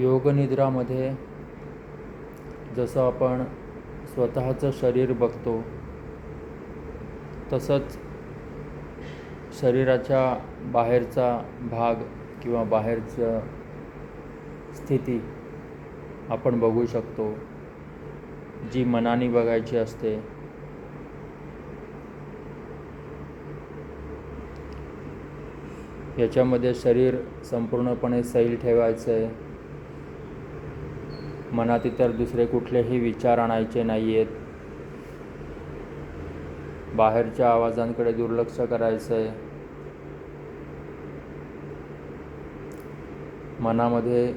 योगनिद्रामध्ये जसं आपण स्वतःचं शरीर बघतो तसंच शरीराच्या बाहेरचा भाग किंवा बाहेरचं स्थिती आपण बघू शकतो जी मनाने बघायची असते. याच्यामध्ये शरीर संपूर्णपणे सैल ठेवायचं आहे मनात इतर दुसरे कुठलेही विचार आणायचे नाही आहेत बाहेरच्या आवाजांकडे दुर्लक्ष करायचं आहे मनामध्ये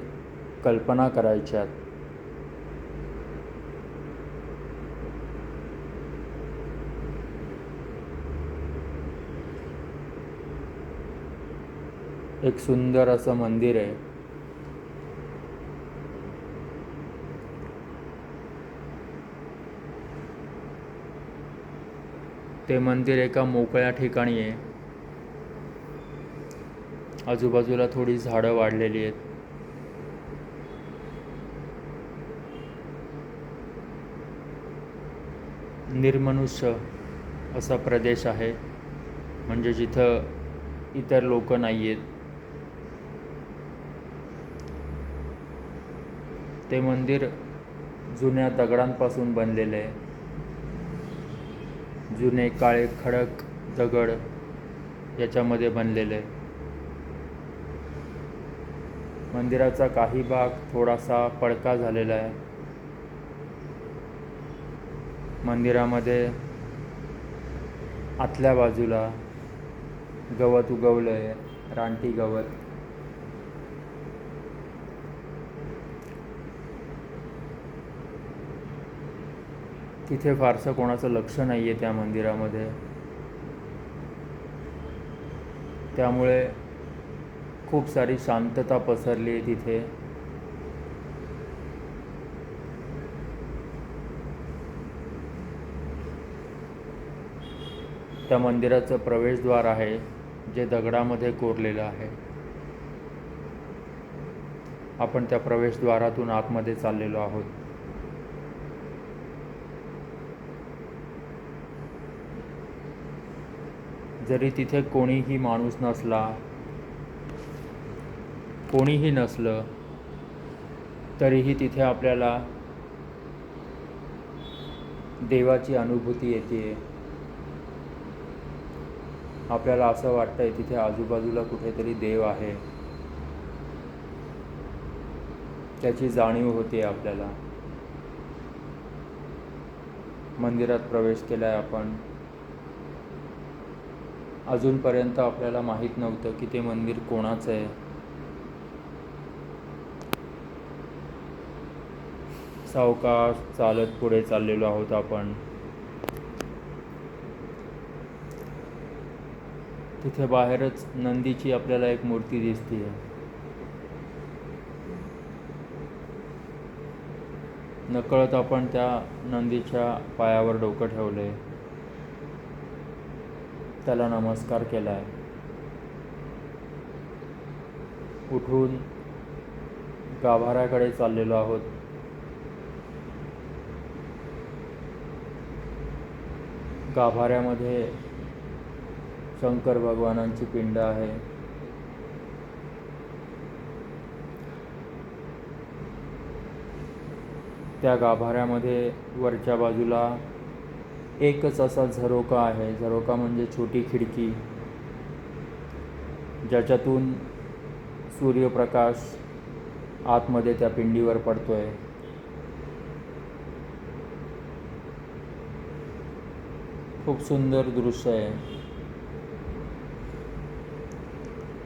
कल्पना करायच्यात. एक सुंदर असं मंदिर आहे. ते मंदिर एका मोकळ्या ठिकाणी आहे. आजूबाजूला थोडी झाडं वाढलेली आहेत. निर्मनुष्य असा प्रदेश आहे म्हणजे जिथं इतर लोक नाही आहेत ते मंदिर जुन्या दगडांपासून बनलेलं आहे. जुने काळे खडक दगड याच्यामध्ये बनलेले. मंदिराचा काही भाग थोडासा पडका झालेला आहे. मंदिरामध्ये आतल्या बाजूला गवत उगवलं आहे रानटी गवत. तिथे फारसं कोणाचं लक्ष नाही आहे त्या मंदिरामध्ये. त्यामुळे खूप सारी शांतता पसरली आहे तिथे. त्या मंदिराचं प्रवेशद्वार आहे जे दगडामध्ये कोरलेलं आहे. आपण त्या प्रवेशद्वारातून आतमध्ये चाललेलो आहोत. जरी तिथे कोणीही माणूस नसला कोणीही नसलं तरीही तिथे आपल्याला देवाची अनुभूती येते. आपल्याला असं वाटतंय तिथे आजूबाजूला कुठेतरी देव आहे. त्याची जाणीव होते आपल्याला. मंदिरात प्रवेश केलाय आपण. अजूनपर्यंत आपल्याला माहीत नव्हतं की ते मंदिर कोणाचं आहे. सावकाश चालत पुढे चाललेलो आहोत आपण. तिथे बाहेरच नंदीची आपल्याला एक मूर्ती दिसते नकळत आपण त्या नंदीच्या पायावर डोकं ठेवलंय. त्याला नमस्कार केलाय. उठून गाभाऱ्याकडे चाललेलो आहोत. गाभाऱ्यामध्ये शंकर भगवानांची पिंड आहे. त्या गाभाऱ्यामध्ये वरच्या बाजूला एकच असा झरोका आहे. झरोका म्हणजे छोटी खिडकी ज्याच्यातून सूर्यप्रकाश आतमध्ये त्या पिंडीवर पडतोय. खूप सुंदर दृश्य आहे.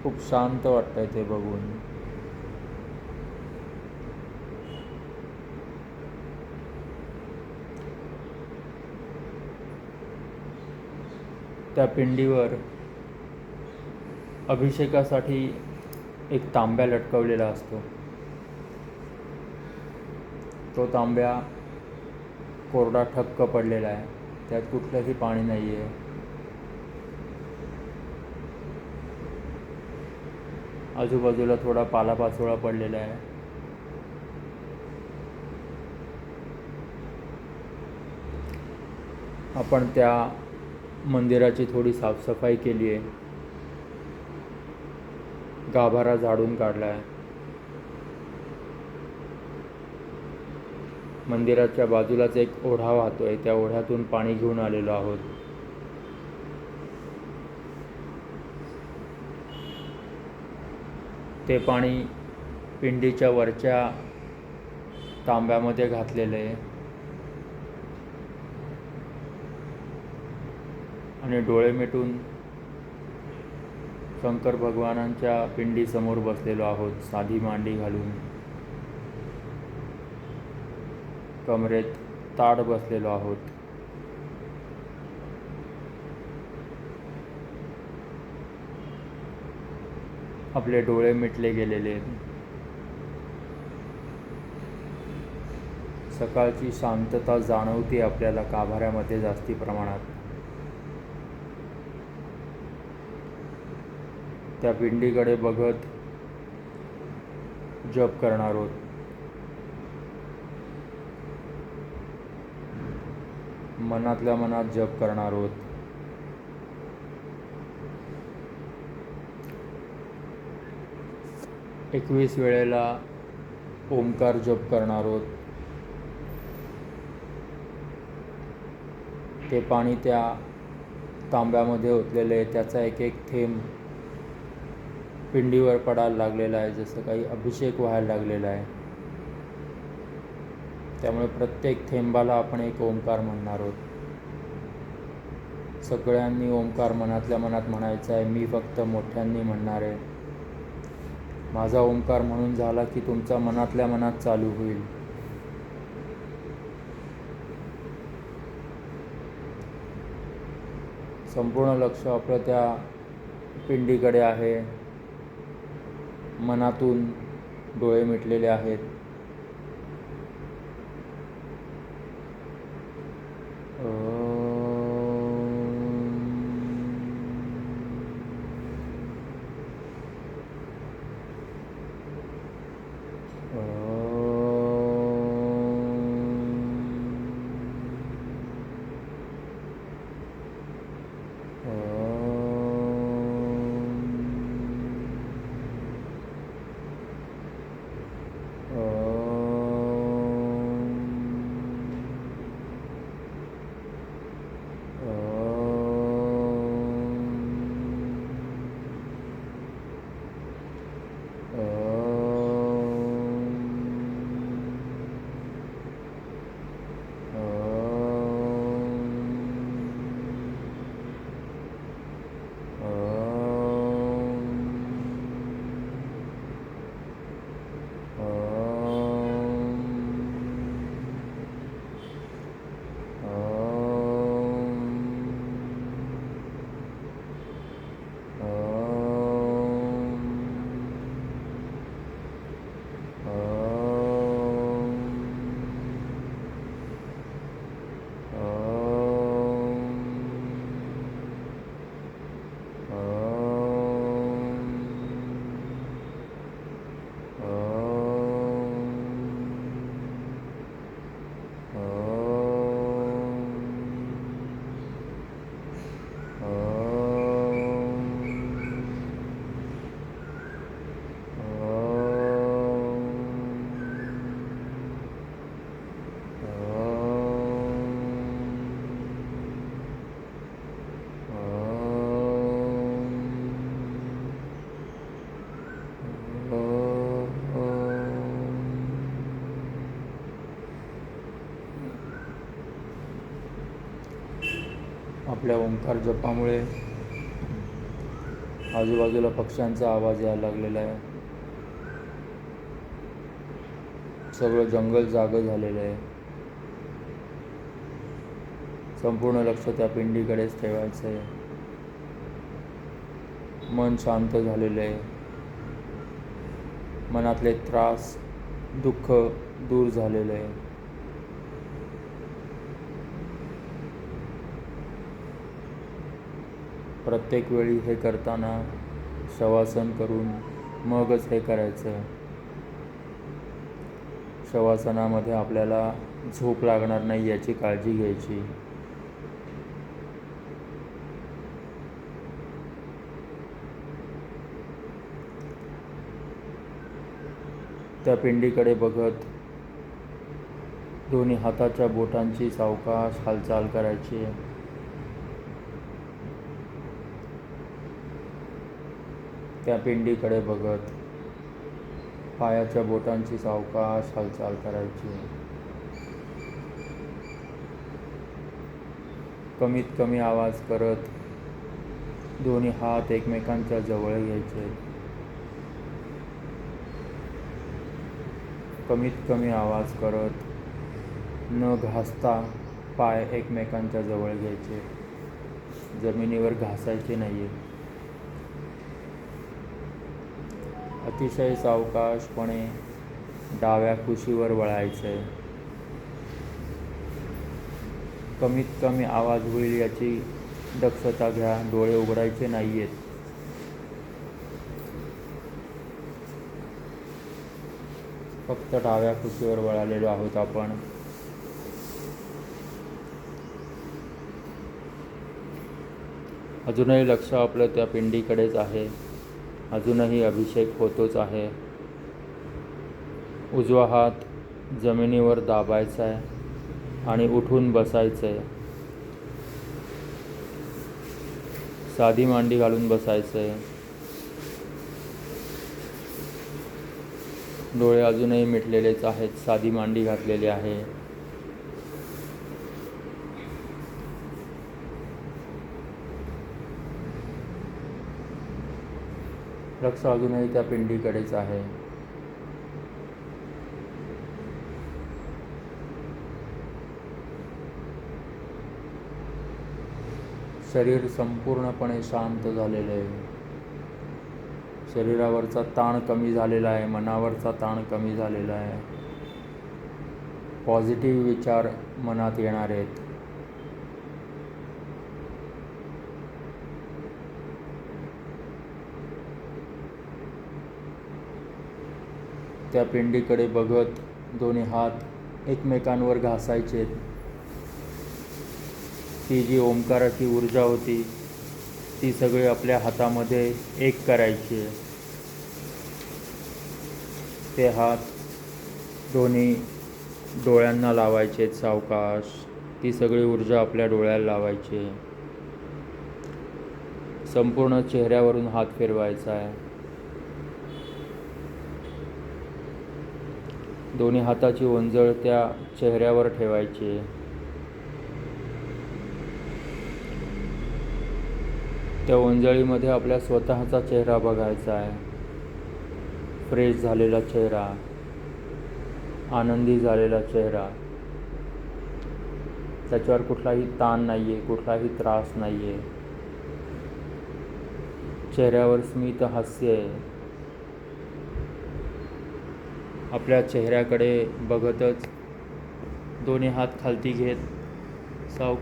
खूप शांत वाटतंय ते बघून. त्या पिंडीवर अभिषेकासाठी एक तांब्या लटकवलेला असतो. तो तांब्या कोरडा ठक्क पडलेला आहे. त्यात कुठलंही पाणी नाही आहे आजूबाजूला थोडा पालापाचोळा पडलेला आहे. आपण त्या मंदिराची थोडी साफसफाई केली आहे. गाभारा झाडून काढला आहे मंदिराच्या बाजूलाच एक ओढा वाहतोय. त्या ओढ्यातून पाणी घेऊन आलेलो आहोत. ते पाणी पिंडीच्या वरच्या तांब्यामध्ये घातलेलं आहे. आणि डोळे मिटून शंकर भगवानांच्या पिंडीसमोर बसलेलो आहोत साधी मांडी घालून. कमरेत ताड बसलेलो आहोत. आपले डोळे मिटले गेलेले. सकाळची शांतता जाणवते आपल्याला गाभाऱ्यामध्ये जास्ती प्रमाणात. त्या पिंडीकडे बघत जप करणार आहोत मनातल्या मनात जप करणार आहोत एकवीस वेळेला ओंकार जप करणार आहोत ते पाणी त्या तांब्यामध्ये ओतलेलं आहे. त्याचा एक एक थेंब पिंडीवर पडायला लागलेला आहे जसं काही अभिषेक व्हायला लागलेला आहे. त्यामुळे प्रत्येक थेंबाला आपण एक ओंकार म्हणणार आहोत. सगळ्यांनी ओंकार मनातल्या मनात म्हणायचा आहे मी फक्त मोठ्यांनी म्हणणार आहे. माझा ओंकार म्हणून झाला की तुमचा मनातल्या मनात चालू होईल. संपूर्ण लक्ष आपलं त्या पिंडीकडे आहे. मनातून डोळे मिटलेले आहेत. आपल्या ओंकार जपामुळे आजूबाजूला पक्ष्यांचा आवाज यायला लागलेला आहे. सगळं जंगल जागं झालेलं आहे. संपूर्ण लक्ष त्या पिंडीकडेच ठेवायचं आहे. मन शांत झालेलं आहे. मनातले त्रास दुःख दूर झालेलं आहे. प्रत्येक वेळी हे करताना शवासन करून मगच हे करायचं. शवासनामध्ये आपल्याला झोप लागणार नाही याची काळजी घ्यायची. त्या पिंडीकडे बघत दोन्ही हाताच्या बोटांची सावकाश हालचाल करायची. त्या पिंडीकडे बघत पायाच्या बोटांची सावकाश हालचाल करायची. कमीत कमी आवाज करत दोन्ही हात एकमेकांच्या जवळ घ्यायचे कमीत कमी आवाज करत न घासता पाय एकमेकांच्या जवळ घ्यायचे. जमिनीवर घासायचे नाही अतिशय सावकाशपणे डाव्या कुशीवर आहे कमीत कमी आवाज होईल याची दक्षता घ्या डोळे उघडायचे नाही आहेत फक्त डाव्या खुशीवर वळालेलो आहोत आपण. अजूनही लक्ष आपलं त्या पिंडीकडेच आहे. अजूनही अभिषेक होतोच आहे. उजवा हात जमिनीवर दाबायचा आहे आणि उठून बसायचं आहे साधी मांडी घालून बसायचं आहे डोळे अजूनही मिटलेलेच आहेत. साधी मांडी घातलेली आहे. लक्ष अजूनही त्या पिंडीकडेच आहे. शरीर संपूर्णपणे शांत झालेलं आहे. शरीरावरचा ताण कमी झालेला आहे मनावरचा ताण कमी झालेला आहे. पॉझिटिव्ह विचार मनात येणार आहेत. त्या पिंडीकडे बघत दोन्ही हात एकमेकांवर घासायचे ती जी ओंकाराची ऊर्जा होती ती सगळी आपल्या हातामध्ये एक करायची ते हात दोन्ही डोळ्यांना लावायचे सावकाश. ती सगळी ऊर्जा आपल्या डोळ्याला लावायची संपूर्ण चेहऱ्यावरून हात फिरवायचा आहे. दोन्ही हाताची ओंजळ त्या चेहऱ्यावर ठेवायची. त्या ओंजळीमध्ये आपल्या स्वतःचा चेहरा बघायचा आहे. फ्रेश झालेला चेहरा. आनंदी झालेला चेहरा. त्याच्यावर कुठलाही ताण नाही आहे कुठलाही त्रास नाही आहे चेहऱ्यावर स्मित हास्य आहे. आपल्या चेहऱ्याकडे बघतच दोन्ही हात खालती घेत साव